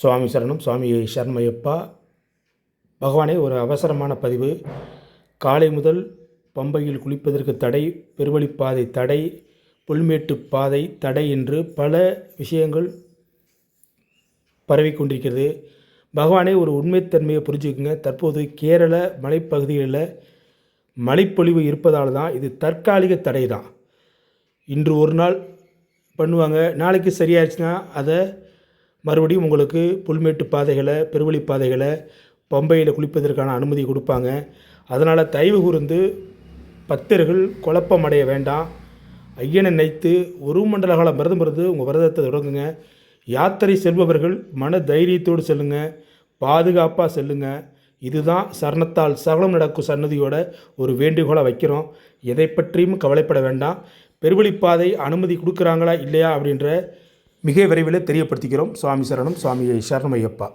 சுவாமி சரணம் சுவாமி சரணமையப்பா. பகவானே ஒரு அவசரமான பதிவு. காலை முதல் பம்பையில் குளிப்பதற்கு தடை பெருவழிப்பாதை தடை புல்மேட்டு பாதை தடை என்று பல விஷயங்கள் பரவிக் கொண்டிருக்கிறது. பகவானே ஒரு உண்மைத்தன்மையை புரிஞ்சுக்குங்க. தற்போது கேரள மலைப்பகுதிகளில் மழைப்பொழிவு இருப்பதால் தான் இது தற்காலிக தடை தான் இன்று ஒரு நாள் பண்ணுவாங்க நாளைக்கு சரியாயிடுச்சுன்னா அதை மறுபடியும் உங்களுக்கு புல்மேட்டு பாதைகளை பெருவழி பாதைகளை பம்பையில் குளிப்பதற்கான அனுமதி கொடுப்பாங்க. அதனால் தயவு கூர்ந்து பக்தர்கள் குழப்பமடைய வேண்டாம். ஐயனை நினைத்து ஒரு மண்டல காலம் விரதம் இருந்து உங்கள் விரதத்தை தொடங்குங்க. யாத்திரை செல்பவர்கள் மன தைரியத்தோடு செல்லுங்க. பாதுகாப்பாக செல்லுங்க. இதுதான் சரணத்தால் சகலம் நடக்கும் சன்னதியோட ஒரு வேண்டுகோளை வைக்கிறோம். எதை பற்றியும் கவலைப்பட வேண்டாம். பெருவழிப்பாதை அனுமதி கொடுக்குறாங்களா இல்லையா அப்படின்ற மிக விரைவில் தெரியப்படுத்திக்கிறோம் சுவாமி சரணம் சுவாமி சரணமையப்பா.